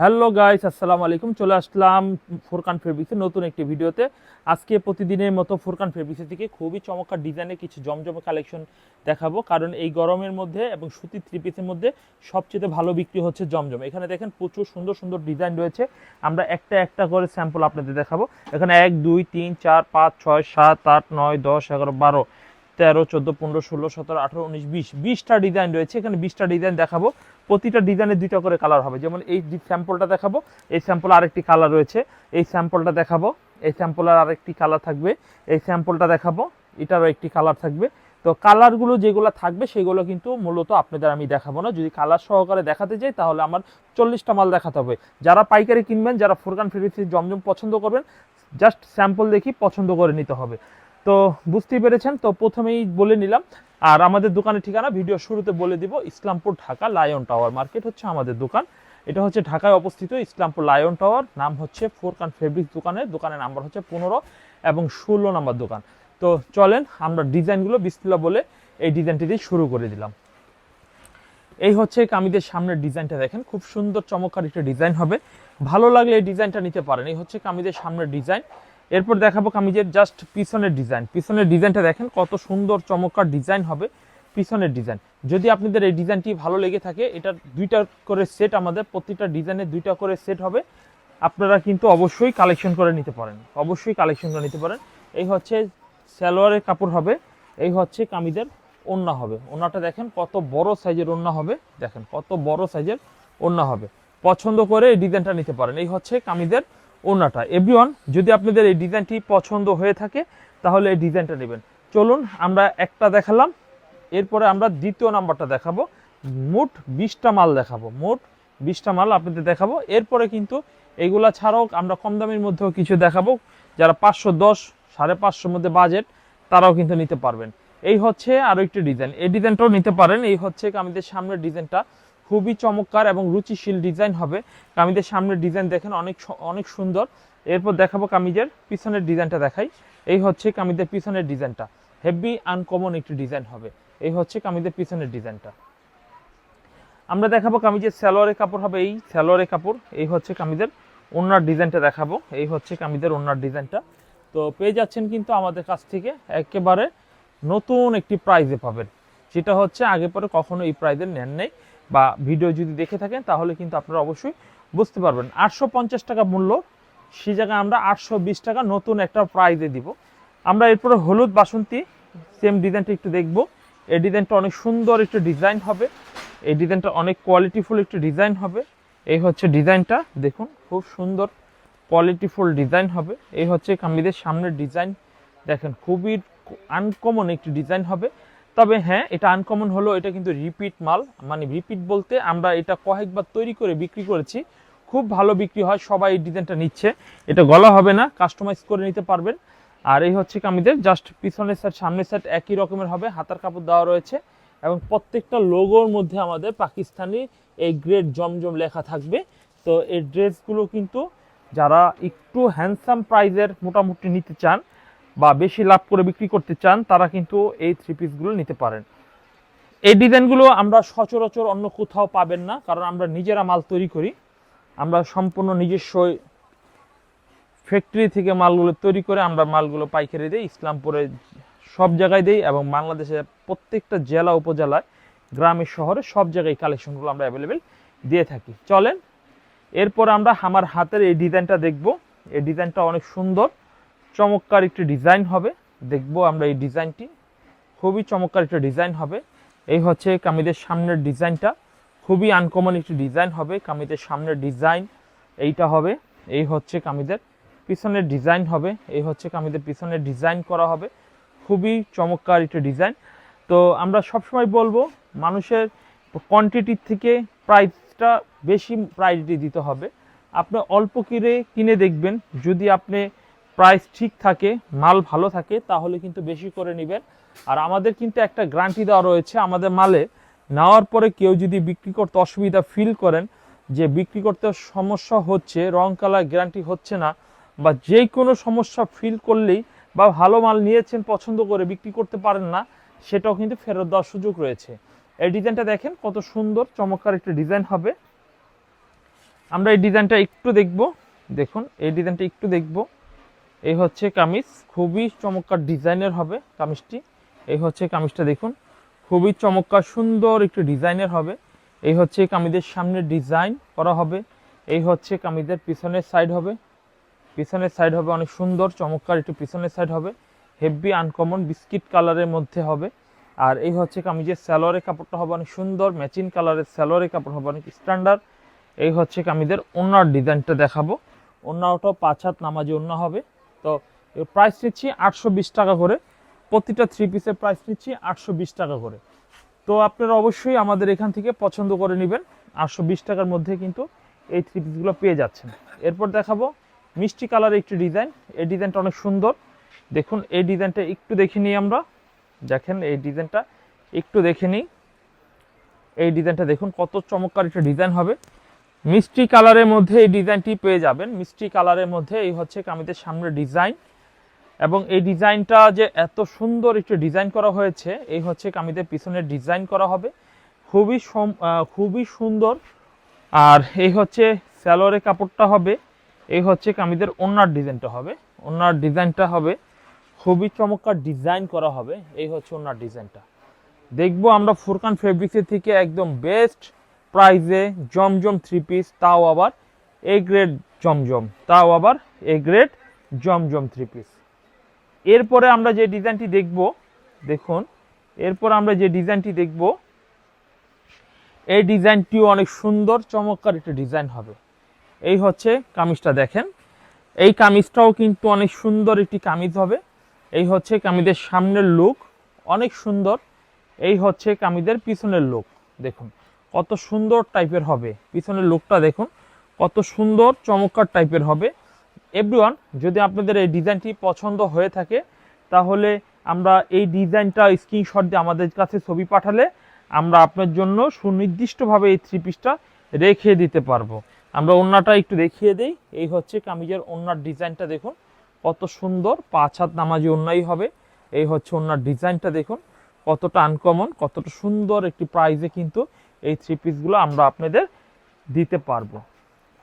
Hello guys, আসসালামু আলাইকুম। চলে আসলাম ফোরকান ফেব্রিক্সের নতুন একটি ভিডিওতে। আজকে প্রতিদিনের মতো ফোরকান ফেব্রিক্সের থেকে খুবই চমৎকার ডিজাইনের কিছু জমজমে কালেকশন দেখাবো। কারণ এই গরমের মধ্যে এবং সুতির থ্রি পিসের মধ্যে সবচেয়ে ভালো বিক্রি হচ্ছে জমজম। এখানে দেখেন প্রচুর সুন্দর সুন্দর ডিজাইন রয়েছে। আমরা একটা একটা করে স্যাম্পল আপনাদের দেখাবো। এখানে এক, দুই, তিন, চার, পাঁচ, ছয়, সাত, আট, নয়, দশ, এগারো, বারো তেরো, চোদ্দ, পনেরো, ষোলো, সতেরো, আঠেরো, উনিশ, বিশ, বিশটা ডিজাইন রয়েছে। এখানে বিশটা ডিজাইন দেখাবো। প্রতিটা ডিজাইনে দুইটা করে কালার হবে। যেমন এই স্যাম্পলটা দেখাবো, এই স্যাম্পল আরেকটি কালার রয়েছে। এই স্যাম্পলটা দেখাবো, এই স্যাম্পলের আরেকটি কালার থাকবে। এই স্যাম্পলটা দেখাবো, এটারও একটি কালার থাকবে। তো কালারগুলো যেগুলো থাকবে, সেগুলো কিন্তু মূলত আপনাদের আমি দেখাবো না। যদি কালার সহকারে দেখাতে যাই, তাহলে আমার চল্লিশটা মাল দেখাতে হবে। যারা পাইকারি কিনবেন, যারা ফোরকান ফেব্রিক্স জমজম পছন্দ করবেন জাস্ট স্যাম্পল দেখি, পছন্দ করে নিতে হবে। তো বুঝতেই পেরেছেন, তো প্রথমেই বলে নিলাম। আর আমাদের দোকানের ঠিকানা ভিডিও শুরুতে বলে দিব, Islampur Dhaka lion tower market হচ্ছে আমাদের দোকান। এটা হচ্ছে ঢাকায় অবস্থিত ইসলামপুর লায়ন টাওয়ার, নাম হচ্ছে ফোরকান ফেব্রিক্স দোকানের দোকানের নাম্বার হচ্ছে পনেরো এবং ষোলো নাম্বার দোকান। তো চলেন, আমরা ডিজাইনগুলো বিসমিল্লা বলে এই ডিজাইনটি দিয়ে শুরু করে দিলাম। এই হচ্ছে কামিদের সামনের ডিজাইনটা দেখেন, খুব সুন্দর চমৎকার একটা ডিজাইন হবে। ভালো লাগলে এই ডিজাইনটা নিতে পারেন। এই হচ্ছে কামিদের সামনের ডিজাইন। এরপর দেখাবো কামিজের জাস্ট পিছনের ডিজাইন পিছনের ডিজাইনটা দেখেন কত সুন্দর চমৎকার ডিজাইন হবে পিছনের ডিজাইন যদি আপনাদের এই ডিজাইনটি ভালো লেগে থাকে এটার দুইটা করে সেট আমাদের, প্রতিটা ডিজাইনে দুইটা করে সেট হবে। আপনারা কিন্তু অবশ্যই কালেকশন করে নিতে পারেন। অবশ্যই কালেকশন করে নিতে পারেন। এই হচ্ছে সালোয়ারের কাপড় হবে, এই হচ্ছে কামিদের ওন্না হবে। ওন্নাটা দেখেন কত বড় সাইজের ওন্না হবে। দেখেন কত বড় সাইজের ওন্না হবে। পছন্দ করে এই ডিজাইনটা নিতে পারেন। এই হচ্ছে কামিজের ওনাটা। এভরিওয়ান যদি আপনাদের এই ডিজাইনটি পছন্দ হয়ে থাকে, তাহলে এই ডিজাইনটা নেবেন। চলুন, আমরা একটা দেখালাম। এরপরে আমরা দ্বিতীয় নাম্বারটা দেখাবো। মোট বিশটা মাল দেখাবো। মোট বিশটা মাল আপনাদের দেখাবো। এরপরে কিন্তু এগুলা ছাড়াও আমরা কম দামের মধ্যেও কিছু দেখাবো। যারা পাঁচশো দশ, সাড়ে পাঁচশোর মধ্যে বাজেট তারাও কিন্তু নিতে পারবেন। এই হচ্ছে আরও একটি ডিজাইন। এই ডিজাইনটাও নিতে পারেন। এই হচ্ছে আমাদের সামনের ডিজাইনটা। খুবই চমৎকার এবং রুচিশীল ডিজাইন হবে। কামিজের সামনের ডিজাইন দেখেন অনেক অনেক সুন্দর। এরপর দেখাবো কামিজের পিছনের ডিজাইনটা দেখাই। এই হচ্ছে কামিজের পিছনের ডিজাইনটা। হেভি আনকমন একটি ডিজাইন হবে। এই হচ্ছে কামিজের পিছনের ডিজাইনটা। আমরা দেখাবো কামিজের সালোয়ারের কাপড় হবে এই সালোয়ারের কাপড়। এই হচ্ছে কামিজের ওনার ডিজাইনটা দেখাবো। এই হচ্ছে কামিজের ওনার ডিজাইনটা। তো পেয়ে যাচ্ছেন কিন্তু আমাদের কাছ থেকে একেবারে নতুন একটি প্রাইজে পাবেন। সেটা হচ্ছে আগে পরে কখনো এই প্রাইজের নেন নেই। বা ভিডিও যদি দেখে থাকেন, তাহলে কিন্তু আপনারা অবশ্যই বুঝতে পারবেন। আটশো পঞ্চাশ টাকা মূল্য, সেই জায়গায় আমরা আটশো বিশ টাকা নতুন একটা প্রাইজে দিব। আমরা এরপরে হলুদ বাসন্তী সেম ডিজাইনটা একটু দেখব। এই ডিজাইনটা অনেক সুন্দর একটু ডিজাইন হবে। এই ডিজাইনটা অনেক কোয়ালিটিফুল একটু ডিজাইন হবে। এই হচ্ছে ডিজাইনটা দেখুন, খুব সুন্দর কোয়ালিটিফুল ডিজাইন হবে। এই হচ্ছে কামিদের সামনের ডিজাইন দেখেন, খুবই আনকমন একটি ডিজাইন হবে। তবে হ্যাঁ এটা আনকমন হলো এটা কিন্তু রিপিট মাল। মানে রিপিট বলতে আমরা এটা কয়েকবার তৈরি করে বিক্রি করেছি। খুব ভালো বিক্রি হয়, সবাই এই ডিজাইনটা নিচ্ছে। এটা গলা হবে না কাস্টমাইজ করে নিতে পারবেন। আর এই হচ্ছে কামিদের জাস্ট পিছনের সেট সামনের সেট একই রকমের হবে, হাতার কাপড় দেওয়া রয়েছে। এবং প্রত্যেকটা লোগোর মধ্যে আমাদের পাকিস্তানি এই গ্রেড জমজম লেখা থাকবে। তো এই ড্রেসগুলো কিন্তু যারা একটু হ্যান্ডসাম প্রাইজের মোটামুটি নিতে চান বা বেশি লাভ করে বিক্রি করতে চান, তারা কিন্তু এই থ্রি পিসগুলো নিতে পারেন। এই ডিজাইনগুলো আমরা সচরাচর অন্য কোথাও পাবেন না, কারণ আমরা নিজেরা মাল তৈরি করি। আমরা সম্পূর্ণ নিজস্ব ফ্যাক্টরি থেকে মালগুলো তৈরি করে আমরা মালগুলো পাইকারি দিই, ইসলামপুরে সব জায়গায় দিই এবং বাংলাদেশের প্রত্যেকটা জেলা উপজেলায়, গ্রামে, শহরে সব জায়গায় কালেকশনগুলো আমরা অ্যাভেলেবেল দিয়ে থাকি। চলেন, এরপর আমরা আমার হাতের এই ডিজাইনটা দেখব। এই ডিজাইনটা অনেক সুন্দর। চমৎকার একটি ডিজাইন হবে। দেখব আমরা এই ডিজাইনটি। খুবই চমৎকার একটা ডিজাইন হবে। এই হচ্ছে কামিদের সামনের ডিজাইনটা। খুবই আনকমন একটি ডিজাইন হবে। কামিদের সামনের ডিজাইন এইটা হবে। এই হচ্ছে কামিদের পিছনের ডিজাইন হবে। এই হচ্ছে কামিদের পিছনের ডিজাইন করা হবে। খুবই চমৎকার একটি ডিজাইন। তো আমরা সবসময় বলব, মানুষের কোয়ান্টিটির থেকে প্রাইসটা বেশি প্রায়োরিটি দিতে হবে। আপনি অল্প কিনে কিনে দেখবেন। যদি আপনি প্রাইস ঠিক থাকে, মাল ভালো থাকে, তাহলে কিন্তু বেশি করে নেবেন। আর আমাদের কিন্তু একটা গ্যারান্টি দেওয়া রয়েছে আমাদের মালে। নেওয়ার পরে কেউ যদি বিক্রি করতে অসুবিধা ফিল করেন, যে বিক্রি করতে সমস্যা হচ্ছে, রং কালার গ্যারান্টি হচ্ছে না, বা যে কোনো সমস্যা ফিল করলেই বা ভালো মাল নিয়েছেন, পছন্দ করে বিক্রি করতে পারেন না, সেটাও কিন্তু ফেরত দেওয়ার সুযোগ রয়েছে। এই ডিজাইনটা দেখেন, কত সুন্দর, চমৎকার একটা ডিজাইন হবে। আমরা এই ডিজাইনটা একটু দেখব। দেখুন, এই ডিজাইনটা একটু দেখব। এই হচ্ছে কামিজ, খুবই চমৎকার ডিজাইনের হবে কামিজটি। এই হচ্ছে কামিজটা দেখুন, খুবই চমৎকার সুন্দর একটি ডিজাইনের হবে। এই হচ্ছে কামিজের সামনে ডিজাইন করা হবে, এই হচ্ছে কামিজের পিছনের সাইড হবে। পিছনের সাইড হবে, অনেক সুন্দর, চমৎকার একটু পিছনের সাইড হবে। হেভি আনকমন বিস্কিট কালারের মধ্যে হবে। আর এই হচ্ছে কামিজের স্যালোয়ারের কাপড়টা হবে অনেক সুন্দর, ম্যাচিং কালারের স্যালোয়ারের কাপড় হবে অনেক স্ট্যান্ডার্ড এই হচ্ছে কামিজের ওনার ডিজাইনটা দেখাবো। ওনাটাও পাঁচ হাত নামাজি ওনা হবে। তো প্রাইস নিচ্ছি আটশো বিশ টাকা করে। প্রতিটা থ্রি পিসের প্রাইস নিচ্ছি আটশো বিশ টাকা করে। তো আপনারা অবশ্যই আমাদের এখান থেকে পছন্দ করে নেবেন। আটশো বিশ টাকার মধ্যে কিন্তু এই থ্রি পিসগুলো পেয়ে যাচ্ছেন। এরপর দেখাবো মিষ্টি কালারের একটি ডিজাইন এই ডিজাইনটা অনেক সুন্দর। দেখুন, এই ডিজাইনটা একটু দেখে নিই আমরা। দেখেন, এই ডিজাইনটা একটু দেখে নিই। এই ডিজাইনটা দেখুন, কত চমৎকার একটা ডিজাইন হবে। মিষ্টি কালারের মধ্যে এই ডিজাইনটি পেয়ে যাবেন। মিষ্টি কালারের মধ্যে এই হচ্ছে কামিজের সামনে ডিজাইন এবং এই ডিজাইনটা যে এত সুন্দর একটু ডিজাইন করা হয়েছে, এই হচ্ছে কামিজের পিছনের ডিজাইন করা হবে। খুবই খুবই সুন্দর। আর এই হচ্ছে স্যালোয়ারের কাপড়টা হবে, এই হচ্ছে কামিজের ওনার ডিজাইনটা হবে। ওনার ডিজাইনটা হবে, খুবই চমৎকার ডিজাইন করা হবে, এই হচ্ছে ওনার ডিজাইনটা। দেখব আমরা ফুরকান ফেব্রিক্সের থেকে একদম বেস্ট প্রাইজে জমজম থ্রি পিস তাও আবার এ গ্রেড জমজম, তাও আবার A grade Zamzam three piece এরপরে আমরা যে ডিজাইনটি দেখব, দেখুন, এরপর আমরা যে ডিজাইনটি দেখব, এই ডিজাইনটিও অনেক সুন্দর, চমৎকার একটা ডিজাইন হবে। এই হচ্ছে কামিজটা দেখেন। এই কামিজটাও কিন্তু অনেক সুন্দর একটি কামিজ হবে। এই হচ্ছে কামিজের সামনের লুক অনেক সুন্দর। এই হচ্ছে কামিজের পিছনের লুক দেখুন। কত সুন্দর টাইপের হবে। পিছনের লুকটা দেখুন, কত সুন্দর চমৎকার টাইপের হবে। এভরিওয়ান যদি আপনাদের এই ডিজাইনটি পছন্দ হয়ে থাকে, তাহলে আমরা এই ডিজাইনটা স্ক্রিনশট দিয়ে আমাদের কাছে ছবি পাঠালে আমরা আপনার জন্য সুনির্দিষ্টভাবে এই থ্রি পিসটা রেখে দিতে পারব। আমরা ওন্নাটা একটু দেখিয়ে দেই। এই হচ্ছে কামিজের ওন্নার ডিজাইনটা দেখুন। কত সুন্দর, পাঁচ হাত নামাজি ওন্নাই হবে। এই হচ্ছে ওন্নার ডিজাইনটা দেখুন। কতটা আনকমন কতটা সুন্দর একটি প্রাইজে কিন্তু এই থ্রি পিসগুলো আমরা আপনাদের দিতে পারব।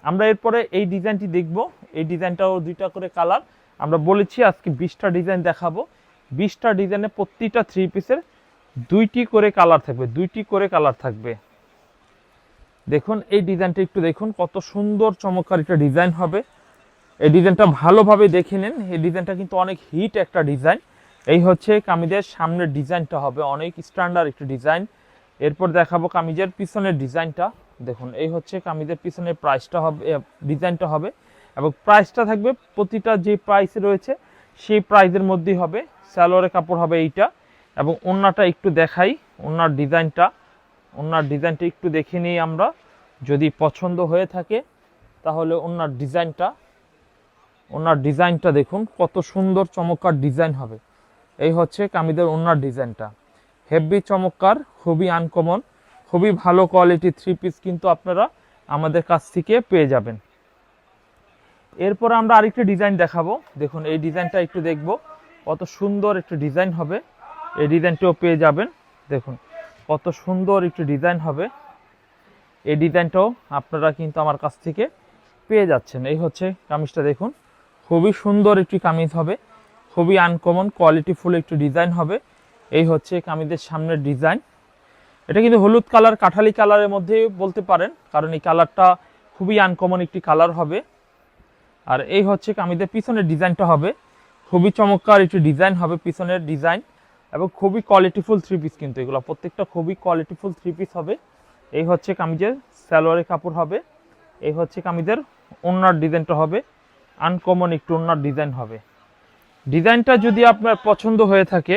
আমরা এরপরে এই ডিজাইনটি দেখব। এই ডিজাইনটাও দুইটা করে কালার। আমরা বলেছি আজকে বিশটা ডিজাইন দেখাবো। বিশটা ডিজাইনে প্রতিটা থ্রি পিসের দুইটি করে কালার থাকবে, দুইটি করে কালার থাকবে। দেখুন, এই ডিজাইনটা একটু দেখুন, কত সুন্দর, চমৎকার একটা ডিজাইন হবে। এই ডিজাইনটা ভালোভাবে দেখে নেন। এই ডিজাইনটা কিন্তু অনেক হিট একটা ডিজাইন। এই হচ্ছে কামিজের সামনের ডিজাইনটা হবে, অনেক স্ট্যান্ডার্ড একটা ডিজাইন। এরপর দেখাবো কামিজের পিছনের ডিজাইনটা। দেখুন, এই হচ্ছে কামিজের পিছনের প্রাইসটা হবে ডিজাইনটা হবে এবং প্রাইসটা থাকবে প্রতিটা যে প্রাইস রয়েছে, সেই প্রাইসের মধ্যেই হবে। স্যালোয়ারের কাপড় হবে এইটা এবং ওন্নাটা একটু দেখাই ওনার ডিজাইনটা ওনার ডিজাইনটা একটু দেখে নিই আমরা। যদি পছন্দ হয়ে থাকে, তাহলে ওনার ডিজাইনটা ওনার ডিজাইনটা দেখুন, কত সুন্দর চমৎকার ডিজাইন হবে। এই হচ্ছে কামিদের ওনার ডিজাইনটা হেভি চমৎকার, খুবই আনকমন খুবই ভালো কোয়ালিটি থ্রি পিস কিন্তু আপনারা আমাদের কাছ থেকে পেয়ে যাবেন। এরপর আমরা আরেকটি ডিজাইন দেখাবো। দেখুন, এই ডিজাইনটা একটু দেখব। কত সুন্দর একটি ডিজাইন হবে। এই ডিজাইনটিও পেয়ে যাবেন। দেখুন, কত সুন্দর একটি ডিজাইন হবে। এই ডিজাইনটাও আপনারা কিন্তু আমার কাছ থেকে পেয়ে যাচ্ছেন। এই হচ্ছে কামিজটা, দেখুন। খুবই সুন্দর একটি কামিজ হবে। খুবই আনকমন কোয়ালিটিফুল একটি ডিজাইন হবে। এই হচ্ছে কামিজের সামনের ডিজাইন। এটা কিন্তু হলুদ কালার, কাঠালি কালারের মধ্যে বলতে পারেন, কারণ এই কালারটা খুবই আনকমন একটি কালার হবে। আর এই হচ্ছে কামিজের পিছনের ডিজাইনটা হবে। খুবই চমৎকার একটি ডিজাইন হবে পিছনের ডিজাইন, এবং খুবই কোয়ালিটিফুল থ্রি পিস কিন্তু এগুলো। প্রত্যেকটা খুবই কোয়ালিটিফুল থ্রি পিস হবে। এই হচ্ছে কামিজের সালোয়ারের কাপড় হবে। এই হচ্ছে কামিজের ওনার ডিজাইনটা হবে। আনকমন একটু ওনার ডিজাইন হবে। ডিজাইনটা যদি আপনার পছন্দ হয়ে থাকে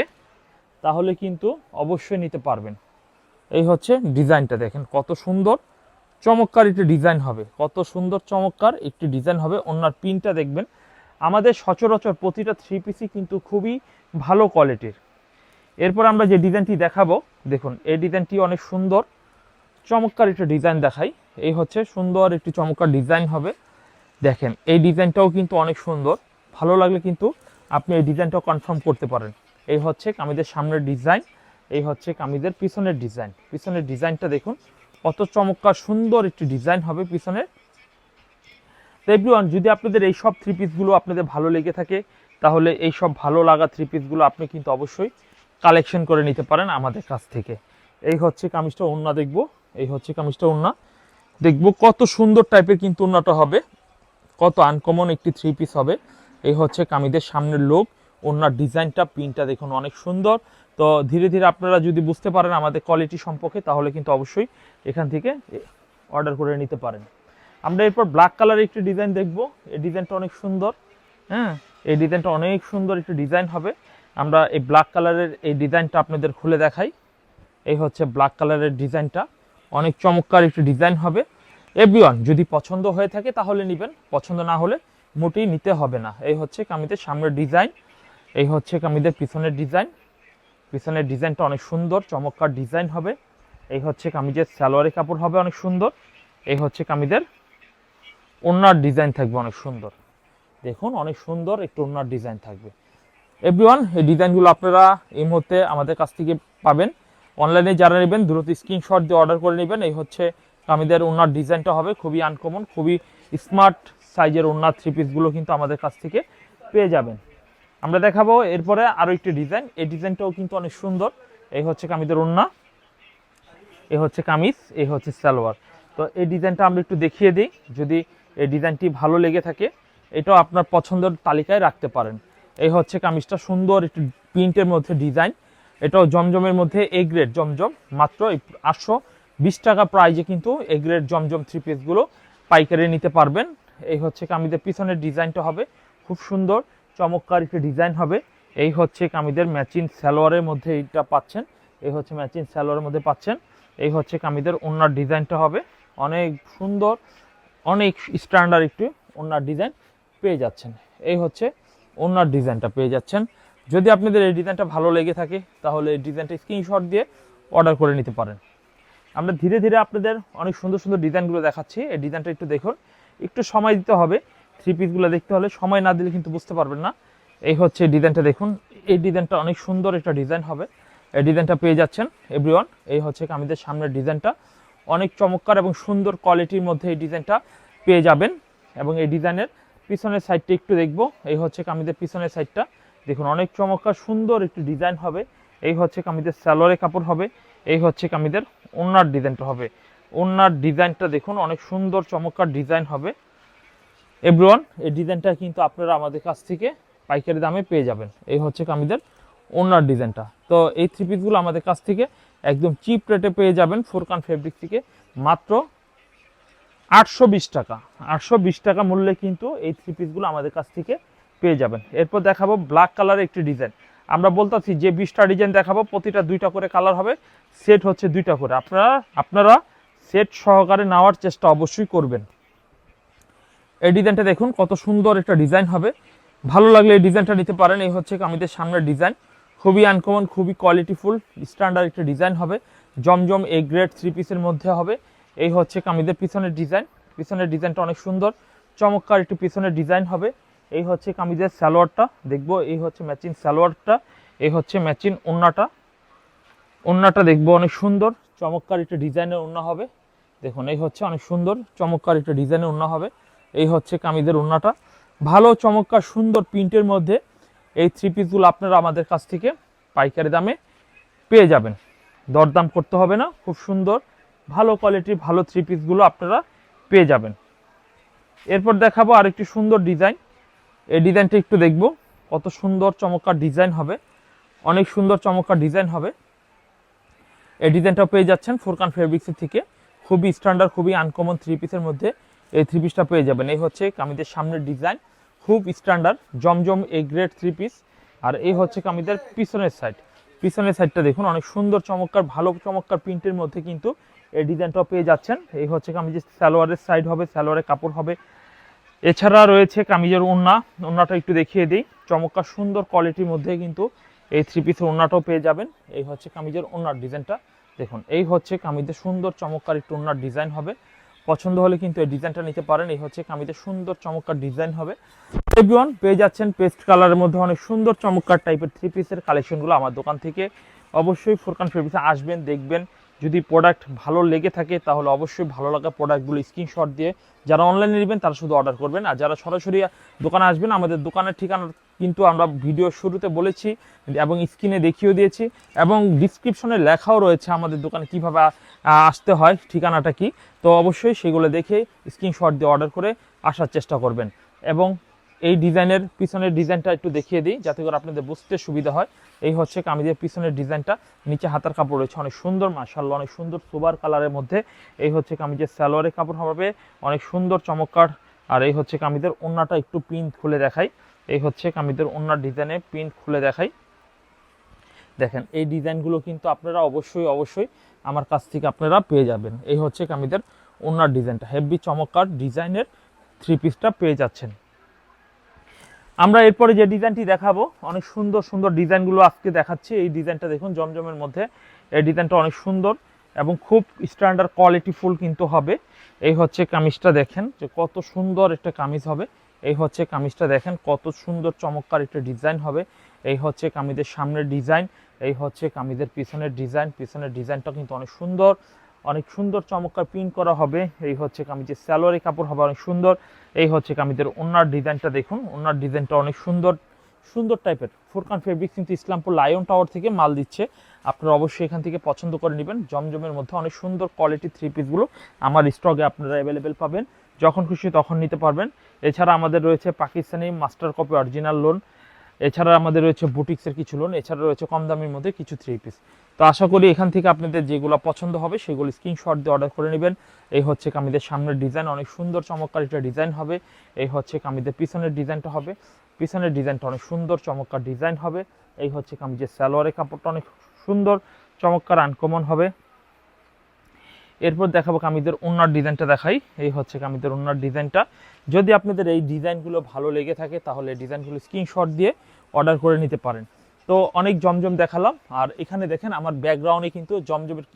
তাহলে কিন্তু অবশ্যই নিতে পারবেন। এই হচ্ছে ডিজাইনটা দেখেন, কত সুন্দর, চমৎকার একটি ডিজাইন হবে। কত সুন্দর, চমৎকার একটি ডিজাইন হবে। ওনার পিনটা দেখবেন, আমাদের সচরাচর প্রতিটা থ্রি পিসই কিন্তু খুবই ভালো কোয়ালিটির এরপর আমরা যে ডিজাইনটি দেখাবো, দেখুন, এই ডিজাইনটি অনেক সুন্দর, চমৎকার একটি ডিজাইন দেখাই। এই হচ্ছে সুন্দর একটি চমৎকার ডিজাইন হবে। দেখেন, এই ডিজাইনটাও কিন্তু অনেক সুন্দর। ভালো লাগলে কিন্তু আপনি এই ডিজাইনটাও কনফার্ম করতে পারেন। এই হচ্ছে কামিজের সামনের ডিজাইন, এই হচ্ছে কামিজের পিছনের ডিজাইন। পিছনের ডিজাইনটা দেখুন, কত চমৎকার সুন্দর একটি ডিজাইন হবে পিছনের। তো এভরিওয়ান যদি আপনাদের এই সব থ্রি পিসগুলো আপনাদের ভালো লেগে থাকে, তাহলে এই সব ভালো লাগা থ্রি পিসগুলো আপনি কিন্তু অবশ্যই কালেকশন করে নিতে পারেন আমাদের কাছ থেকে। এই হচ্ছে কামিজটা ওন্না দেখব, এই হচ্ছে কামিজটা ওন্না দেখব কত সুন্দর টাইপের কিন্তু ওন্নাটা হবে, কত আনকমন একটি থ্রি পিস হবে। এই হচ্ছে কামিজের সামনের লোক ওনার ডিজাইনটা, প্রিন্টটা দেখুন অনেক সুন্দর। তো ধীরে ধীরে আপনারা যদি বুঝতে পারেন আমাদের কোয়ালিটি সম্পর্কে, তাহলে কিন্তু অবশ্যই এখান থেকে অর্ডার করে নিতে পারেন। আমরা এরপর ব্ল্যাক কালার একটি ডিজাইন দেখব। এই ডিজাইনটা অনেক সুন্দর হ্যাঁ? এই ডিজাইনটা অনেক সুন্দর একটি ডিজাইন হবে। আমরা এই ব্ল্যাক কালারের এই ডিজাইনটা আপনাদের খুলে দেখাই। এই হচ্ছে ব্ল্যাক কালারের ডিজাইনটা অনেক চমৎকার একটি ডিজাইন হবে। এভরিওয়ান যদি পছন্দ হয়ে থাকে, তাহলে নেবেন। পছন্দ না হলে মোটেই নিতে হবে না। এই হচ্ছে কামিদের সামনের ডিজাইন এই হচ্ছে কামিদের পিছনের ডিজাইন। পিছনের ডিজাইনটা অনেক সুন্দর, চমৎকার ডিজাইন হবে। এই হচ্ছে কামিজের সালোয়ারের কাপড় হবে অনেক সুন্দর। এই হচ্ছে কামিদের ওনার ডিজাইন থাকবে অনেক সুন্দর। দেখুন, অনেক সুন্দর একটু ওনার ডিজাইন থাকবে। এভরিওয়ান এই ডিজাইনগুলো আপনারা এই মুহূর্তে আমাদের কাছ থেকে পাবেন। অনলাইনে যারা নেবেন, দ্রুত স্ক্রিনশট দিয়ে অর্ডার করে নেবেন। এই হচ্ছে কামিদের ওনার ডিজাইনটা হবে, খুবই আনকমন খুবই স্মার্ট সাইজের ওনার থ্রি পিসগুলো কিন্তু আমাদের কাছ থেকে পেয়ে যাবেন। আমরা দেখাবো এরপরে আরও একটি ডিজাইন। এই ডিজাইনটাও কিন্তু অনেক সুন্দর। এই হচ্ছে কামিজের ওন্না এই হচ্ছে কামিজ এই হচ্ছে সালোয়ার। তো এই ডিজাইনটা আমরা একটু দেখিয়ে দিই। যদি এই ডিজাইনটি ভালো লেগে থাকে, এটাও আপনার পছন্দের তালিকায় রাখতে পারেন। এই হচ্ছে কামিজটা সুন্দর একটু প্রিন্টের মধ্যে ডিজাইন। এটাও জমজমের মধ্যে এ গ্রেড জমজম, মাত্র আটশো বিশ টাকা প্রাইজে কিন্তু এ গ্রেড জমজম থ্রি পিসগুলো পাইকারি নিতে পারবেন। এই হচ্ছে কামিজের পিছনের ডিজাইনটা হবে, খুব সুন্দর। চমৎকার একটি ডিজাইন হবে। এই হচ্ছে কামিদের ম্যাচিং সালোয়ারের মধ্যে এইটা পাচ্ছেন। এই হচ্ছে ম্যাচিং সালোয়ারের মধ্যে পাচ্ছেন। এই হচ্ছে কামিদের ওনার ডিজাইনটা হবে। অনেক সুন্দর, অনেক স্ট্যান্ডার্ড একটু ওনার ডিজাইন পেয়ে যাচ্ছেন। এই হচ্ছে ওনার ডিজাইনটা পেয়ে যাচ্ছেন। যদি আপনাদের এই ডিজাইনটা ভালো লেগে থাকে, তাহলে এই ডিজাইনটা স্ক্রিনশট দিয়ে অর্ডার করে নিতে পারেন। আমরা ধীরে ধীরে আপনাদের অনেক সুন্দর সুন্দর ডিজাইনগুলো দেখাচ্ছি। এই ডিজাইনটা একটু দেখুন। একটু সময় দিতে হবে। থ্রি পিসগুলো দেখতে হলে সময় না দিলে কিন্তু বুঝতে পারবেন না। এই হচ্ছে ডিজাইনটা দেখুন। এই ডিজাইনটা অনেক সুন্দর একটা ডিজাইন হবে। এই ডিজাইনটা পেয়ে যাচ্ছেন এভরিওয়ান এই হচ্ছে কামিদের সামনের ডিজাইনটা অনেক চমৎকার এবং সুন্দর কোয়ালিটির মধ্যে এই ডিজাইনটা পেয়ে যাবেন। এবং এই ডিজাইনের পিছনের সাইডটা একটু দেখব। এই হচ্ছে কামিদের পিছনের সাইডটা দেখুন, অনেক চমৎকার, সুন্দর একটি ডিজাইন হবে। এই হচ্ছে কামিদের স্যালোয়ারের কাপড় হবে। এই হচ্ছে কামিদের ওনার ডিজাইনটা হবে। ওনার ডিজাইনটা দেখুন, অনেক সুন্দর, চমৎকার ডিজাইন হবে। এভরিওয়ান এই ডিজাইনটা কিন্তু আপনারা আমাদের কাছ থেকে পাইকারি দামে পেয়ে যাবেন। এই হচ্ছে কামিদের ওনার ডিজাইনটা তো এই থ্রি পিসগুলো আমাদের কাছ থেকে একদম চিপ রেটে পেয়ে যাবেন ফোরকান ফেব্রিক থেকে মাত্র আটশো বিশ টাকা। আটশো বিশ টাকা মূল্যে কিন্তু এই থ্রি পিসগুলো আমাদের কাছ থেকে পেয়ে যাবেন। এরপর দেখাবো ব্ল্যাক কালারের একটি ডিজাইন আমরা বলতেছি যে বিশটা ডিজাইন দেখাবো, প্রতিটা দুইটা করে কালার হবে সেট হচ্ছে দুইটা করে। আপনারা আপনারা সেট সহকারে নেওয়ার চেষ্টা অবশ্যই করবেন। এই ডিজাইনটা দেখুন, কত সুন্দর একটা ডিজাইন হবে। ভালো লাগলে এই ডিজাইনটা নিতে পারেন, এই হচ্ছে কামিদের সামনের ডিজাইন। খুবই আনকমন খুবই কোয়ালিটিফুল স্ট্যান্ডার্ড একটা ডিজাইন হবে। জমজম এ গ্রেড থ্রি পিসের মধ্যে হবে। এই হচ্ছে কামিদের পিছনের ডিজাইন। পিছনের ডিজাইনটা অনেক সুন্দর। চমৎকার একটি পিছনের ডিজাইন হবে। এই হচ্ছে কামিজের সালোয়ারটা। দেখব, এই হচ্ছে ম্যাচিং সালোয়ারটা। এই হচ্ছে ম্যাচিং ওন্নাটা। ওন্নাটা দেখব অনেক সুন্দর। চমৎকার একটা ডিজাইনের ওন্না হবে। দেখুন, এই হচ্ছে অনেক সুন্দর। চমৎকার একটা ডিজাইনের ওন্না হবে। এই হচ্ছে কামিজের ওড়নাটা ভালো, চমৎকার, সুন্দর প্রিন্টের মধ্যে এই থ্রি পিসগুলো আপনারা আমাদের কাছ থেকে পাইকারি দামে পেয়ে যাবেন। দরদাম করতে হবে না, খুব সুন্দর, ভালো কোয়ালিটির ভালো থ্রি পিসগুলো আপনারা পেয়ে যাবেন। এরপর দেখাবো আরেকটি সুন্দর ডিজাইন এই ডিজাইনটা একটু দেখব, কত সুন্দর, চমৎকার ডিজাইন হবে। অনেক সুন্দর, চমৎকার ডিজাইন হবে। এই ডিজাইনটাও পেয়ে যাচ্ছেন ফোরকান ফেব্রিক্সের থেকে। খুবই স্ট্যান্ডার্ড খুবই আনকমন থ্রি পিসের মধ্যে এই থ্রি পিসটা পেয়ে যাবেন। এই হচ্ছে কামিদের সামনের ডিজাইন খুব standard Zamzam A grade three piece আর এই হচ্ছে কামিদের পিছনের সাইড পিছনের সাইডটা দেখুন, অনেক সুন্দর, চমৎকার, ভালো, চমৎকার প্রিন্টের মধ্যে কিন্তু এই ডিজাইনটাও পেয়ে যাচ্ছেন। এই হচ্ছে কামিজের সালোয়ারের সাইড হবে, সালোয়ারের কাপড় হবে। এছাড়া রয়েছে কামিজের ওড়না। ওড়নাটা একটু দেখিয়ে দিই। চমৎকার, সুন্দর কোয়ালিটির মধ্যে কিন্তু এই থ্রি পিসের ওড়নাটাও পেয়ে যাবেন। এই হচ্ছে কামিজের ওড়নার ডিজাইনটা দেখুন, এই হচ্ছে কামিজের সুন্দর, চমৎকার একটু ওড়নার ডিজাইন হবে। পছন্দ হলে কিন্তু এই ডিজাইনটা নিতে পারেন। এই হচ্ছে কামিতে সুন্দর চমৎকার ডিজাইন হবে। এভরিওয়ান পেয়ে যাচ্ছেন পেস্ট কালারের মধ্যে অনেক সুন্দর চমৎকার টাইপের থ্রি পিসের কালেকশনগুলো আমার দোকান থেকে অবশ্যই ফোরকান ফেব্রিক্সে আসবেন, দেখবেন। যদি প্রোডাক্ট ভালো লেগে থাকে, তাহলে অবশ্যই ভালো লাগা প্রোডাক্টগুলো স্ক্রিনশট দিয়ে যারা অনলাইনে নেবেন, তারা শুধু অর্ডার করবেন। আর যারা সরাসরি দোকানে আসবেন, আমাদের দোকানের ঠিকানা কিন্তু আমরা ভিডিও শুরুতে বলেছি এবং স্ক্রিনে দেখিয়ে দিয়েছি এবং ডিসক্রিপশনে লেখাও রয়েছে আমাদের দোকানে কীভাবে আসতে হয়, ঠিকানাটা কি। তো অবশ্যই সেগুলো দেখে স্ক্রিনশট দিয়ে অর্ডার করে আসার চেষ্টা করবেন। এবং এই ডিজাইনের পিছনের ডিজাইনটা একটু দেখিয়ে দিই, যাতে করে আপনাদের বুঝতে সুবিধা হয়। এই হচ্ছে কামিজের পিছনের ডিজাইনটা, নিচে হাতার কাপড় রয়েছে, অনেক সুন্দর মার্শাল্লাহ অনেক সুন্দর সোবার কালারের মধ্যে। এই হচ্ছে কামিজের সালোয়ারের কাপড় হবে, অনেক সুন্দর চমৎকার। আর এই হচ্ছে কামিজের ওন্নাটা একটু প্রিন্ট খুলে দেখাই। এই হচ্ছে কামিজের ওন্নার ডিজাইনে প্রিন্ট খুলে দেখাই। দেখেন, এই ডিজাইনগুলো কিন্তু আপনারা অবশ্যই অবশ্যই আমার কাছ থেকে আপনারা পেয়ে যাবেন। এই হচ্ছে কামিজের ওন্নার ডিজাইনটা, হেভি চমৎকার ডিজাইনের থ্রি পিসটা পেয়ে যাচ্ছেন। আমরা এরপরে যে ডিজাইনটি দেখাবো, অনেক সুন্দর সুন্দর ডিজাইনগুলো আজকে দেখাচ্ছি। এই ডিজাইনটা দেখুন, জমজমের মধ্যে। এই ডিজাইনটা অনেক সুন্দর এবং খুব স্ট্যান্ডার্ড কোয়ালিটি ফুল কিন্তু হবে। এই হচ্ছে কামিজটা দেখেন, যে কত সুন্দর একটা কামিজ হবে। এই হচ্ছে কামিজটা দেখেন, কত সুন্দর চমৎকার একটা ডিজাইন হবে। এই হচ্ছে কামিজের সামনের ডিজাইন, এই হচ্ছে কামিজের পিছনের ডিজাইন, পিছনের ডিজাইনটা কিন্তু অনেক সুন্দর। অনেক সুন্দর চমৎকার প্রিন্ট করা হবে। এই হচ্ছে কামিজের স্যালোয়ারি কাপড় হবে অনেক সুন্দর। এই হচ্ছে কামিজের ওনার ডিজাইনটা দেখুন। ওনার ডিজাইনটা অনেক সুন্দর সুন্দর টাইপের ফুরকান ফেব্রিক্স কিন্তু ইসলামপুর লায়ন টাওয়ার থেকে মাল দিচ্ছে। আপনারা অবশ্যই এখান থেকে পছন্দ করে নেবেন। জমজমের মধ্যে অনেক সুন্দর কোয়ালিটি থ্রি পিসগুলো আমার স্টকে আপনারা অ্যাভেলেবেল পাবেন। যখন খুশি তখন নিতে পারবেন। এছাড়া আমাদের রয়েছে Pakistani master copy original lawn এছাড়া আমাদের রয়েছে বুটিক্সের কিছু লোন এছাড়া রয়েছে কম দামের মধ্যে কিছু থ্রি পিস তো আশা করি এখান থেকে আপনাদের যেগুলো পছন্দ হবে, সেগুলো স্ক্রিনশট দিয়ে অর্ডার করে নেবেন। এই হচ্ছে কামিদের সামনের ডিজাইন অনেক সুন্দর চমৎকার একটা ডিজাইন হবে। এই হচ্ছে কামিদের পিছনের ডিজাইনটা হবে। পিছনের ডিজাইনটা অনেক সুন্দর, চমৎকার ডিজাইন হবে। এই হচ্ছে কামিজের সালোয়ারের কাপড়টা অনেক সুন্দর, চমৎকার আনকমন হবে। এরপর দেখাবো কামিদের ওনার ডিজাইনটা দেখাই। এই হচ্ছে কামিদের ওনার ডিজাইনটা যদি আপনাদের এই ডিজাইনগুলো ভালো লেগে থাকে, তাহলে ডিজাইনগুলো স্ক্রিনশট দিয়ে অর্ডার করে নিতে পারেন। তো অনেক জমজম দেখালাম। আর এখানে দেখেন আমার ব্যাকগ্রাউন্ডে কিন্তু জমজমের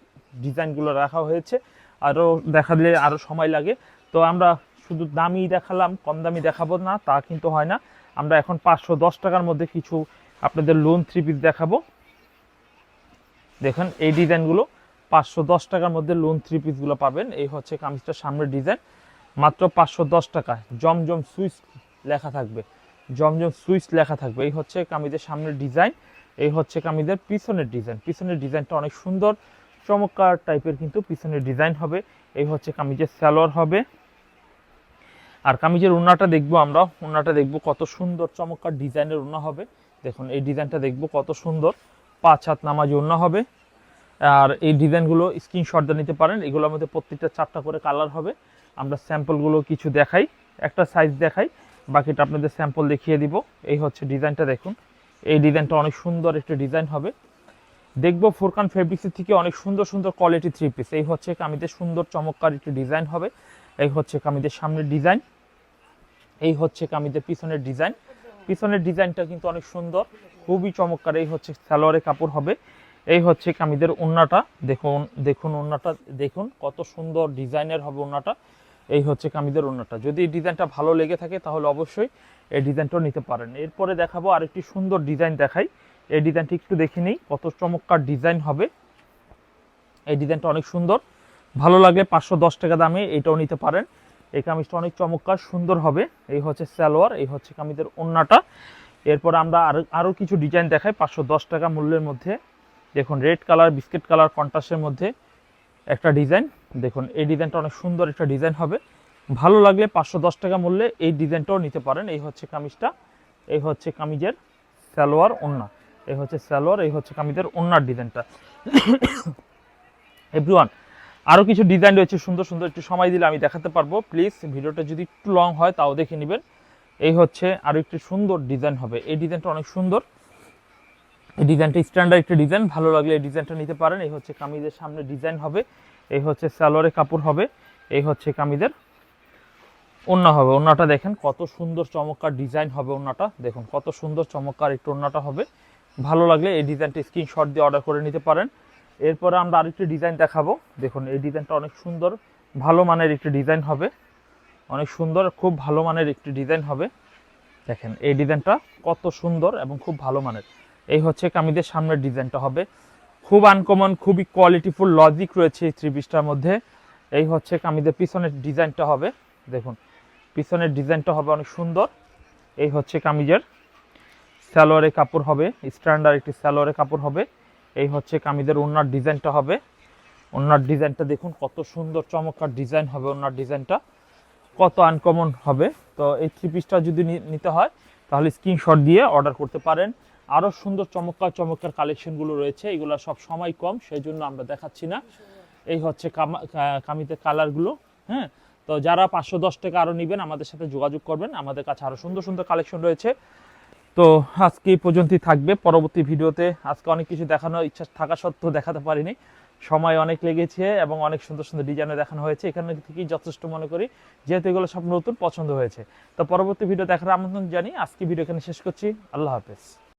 ডিজাইনগুলো রাখা হয়েছে। আরও দেখালে আরও সময় লাগে। তো আমরা শুধু দামি দেখালাম, কম দামি দেখাবো না, তা কিন্তু হয় না। আমরা এখন পাঁচশো দশ টাকার মধ্যে কিছু আপনাদের লোন থ্রি পিস দেখাবো। দেখেন এই ডিজাইনগুলো পাঁচশো দশ টাকার মধ্যে লোন থ্রি পিসগুলো পাবেন। এই হচ্ছে কামিজটার সামনের ডিজাইন মাত্র পাঁচশো দশ টাকা জমজম সুইচ লেখা থাকবে। জমজম সুইচ লেখা থাকবে। এই হচ্ছে কামিজের সামনের ডিজাইন, এই হচ্ছে কামিজের পিছনের ডিজাইন। পিছনের ডিজাইনটা অনেক সুন্দর, চমৎকার টাইপের কিন্তু পিছনের ডিজাইন হবে। এই হচ্ছে কামিজের স্যালোয়ার হবে। আর কামিজের উন্নাটা দেখব আমরা উন্নাটা দেখব কত সুন্দর, চমৎকার ডিজাইনের উন্না হবে। দেখুন, এই ডিজাইনটা দেখব কত সুন্দর, পাঁচ হাত নামাজ উন্না হবে। আর এই ডিজাইনগুলো স্ক্রিনশট দিয়ে নিতে পারেন, এগুলোর মধ্যে প্রত্যেকটা চারটা করে কালার হবে। আমরা স্যাম্পলগুলো কিছু দেখাই, একটা সাইজ দেখাই। বাকিটা আপনাদের স্যাম্পল দেখিয়ে দিব। এই হচ্ছে ডিজাইনটা দেখুন। এই ডিজাইনটা অনেক সুন্দর একটা ডিজাইন হবে। দেখব ফোরকান ফেব্রিক্সের থেকে অনেক সুন্দর সুন্দর কোয়ালিটি থ্রি পিস এই হচ্ছে কামিদের সুন্দর চমৎকার একটি ডিজাইন হবে। এই হচ্ছে কামিদের সামনের ডিজাইন। এই হচ্ছে কামিদের পিছনের ডিজাইন। পিছনের ডিজাইনটা কিন্তু অনেক সুন্দর, খুবই চমৎকার। এই হচ্ছে সালোয়ারের কাপড় হবে। এই হচ্ছে কামিদের ওন্নাটা। দেখুন দেখুন ওন্নাটা। দেখুন, কত সুন্দর ডিজাইনের হবে ওন্নাটা। এই হচ্ছে কামিদের ওন্নাটা যদি এই ডিজাইনটা ভালো লেগে থাকে, তাহলে অবশ্যই এই ডিজাইনটাও নিতে পারেন। এরপরে দেখাবো আরেকটি সুন্দর ডিজাইন দেখাই। এই ডিজাইনটি একটু দেখে নিই, কত চমৎকার ডিজাইন হবে। এই ডিজাইনটা অনেক সুন্দর। ভালো লাগলে পাঁচশো দশ টাকা দামে এটাও নিতে পারেন। এই কামিজটা অনেক চমৎকার, সুন্দর হবে। এই হচ্ছে সালোয়ার, এই হচ্ছে কামিজের ওন্নাটা এরপর আমরা আরও আরও কিছু ডিজাইন দেখাই পাঁচশো দশ টাকা মূল্যের মধ্যে। দেখুন, রেড কালার, বিস্কিট কালার, কন্ট্রাস্টের মধ্যে একটা ডিজাইন। দেখুন, এই ডিজাইনটা অনেক সুন্দর একটা ডিজাইন হবে। ভালো লাগলে পাঁচশো দশ টাকা মূল্যে এই ডিজাইনটাও নিতে পারেন। এই হচ্ছে কামিজটা, এই হচ্ছে কামিজের সালোয়ার ওন্না, এই হচ্ছে সালোয়ার, এই হচ্ছে কামিজের ওন্নার ডিজাইনটা। এভরিওয়ান আরও কিছু ডিজাইন রয়েছে, সুন্দর সুন্দর, একটু সময় দিলে আমি দেখাতে পারব। প্লিজ ভিডিওটা যদি একটু লং হয়, তাও দেখে নেবেন। এই হচ্ছে আরও একটি সুন্দর ডিজাইন হবে। এই ডিজাইনটা অনেক সুন্দর। এই ডিজাইনটা স্ট্যান্ডার্ড একটা ডিজাইন ভালো লাগলে এই ডিজাইনটা নিতে পারেন। এই হচ্ছে কামিজের সামনে ডিজাইন হবে। এই হচ্ছে সালোয়ারের কাপড় হবে। এই হচ্ছে কামিজের ওন্না হবে। ওন্নাটা দেখেন কত সুন্দর চমৎকার ডিজাইন হবে ওন্নাটা। দেখুন, কত সুন্দর চমৎকার একটু ওন্নাটা হবে। ভালো লাগলে এই ডিজাইনটা স্ক্রিনশট দিয়ে অর্ডার করে নিতে পারেন। এরপরে আমরা আরেকটি ডিজাইন দেখাবো। দেখুন, এই ডিজাইনটা অনেক সুন্দর, ভালো মানের একটি ডিজাইন হবে। অনেক সুন্দর, খুব ভালো মানের একটি ডিজাইন হবে। দেখেন, এই ডিজাইনটা কত সুন্দর এবং খুব ভালো মানের। এই হচ্ছে কামিদের সামনের ডিজাইনটা হবে। খুব আনকমন খুবই কোয়ালিটিফুল লজিক রয়েছে এই থ্রি পিসটার মধ্যে। এই হচ্ছে কামিজের পিছনের ডিজাইনটা হবে। দেখুন, পিছনের ডিজাইনটা হবে অনেক সুন্দর। এই হচ্ছে কামিজের স্যালোয়ারের কাপড় হবে স্ট্যান্ডার্ড একটি স্যালোয়ারের কাপড় হবে। এই হচ্ছে কামিজের ওনার ডিজাইনটা হবে। ওনার ডিজাইনটা দেখুন, কত সুন্দর, চমৎকার ডিজাইন হবে ওনার ডিজাইনটা। কত আনকমন হবে। তো এই থ্রি পিসটা যদি নিতে হয়, তাহলে স্ক্রিনশট দিয়ে অর্ডার করতে পারেন। আরও সুন্দর চমৎকার চমৎকার কালেকশনগুলো রয়েছে, এগুলো সব সময় কম সেই জন্য আমরা দেখাচ্ছি না। এই হচ্ছে কামিতে কালারগুলো হ্যাঁ? তো যারা পাঁচশো দশ টাকা আরও নেবেন, আমাদের সাথে যোগাযোগ করবেন, আমাদের কাছে আরও সুন্দর সুন্দর কালেকশন রয়েছে। তো আজকে এই পর্যন্তই থাকবে, পরবর্তী ভিডিওতে আজকে অনেক কিছু দেখানোর ইচ্ছা থাকা সত্ত্বেও দেখাতে পারিনি। সময় অনেক লেগেছে এবং অনেক সুন্দর সুন্দর ডিজাইনে দেখানো হয়েছে, এখানে থেকেই যথেষ্ট মনে করি, যেহেতু এগুলো সব নতুন, পছন্দ হয়েছে। তো পরবর্তী ভিডিও দেখার আমন্ত্রণ জানি আজকে ভিডিও এখানে শেষ করছি, আল্লাহ হাফেজ।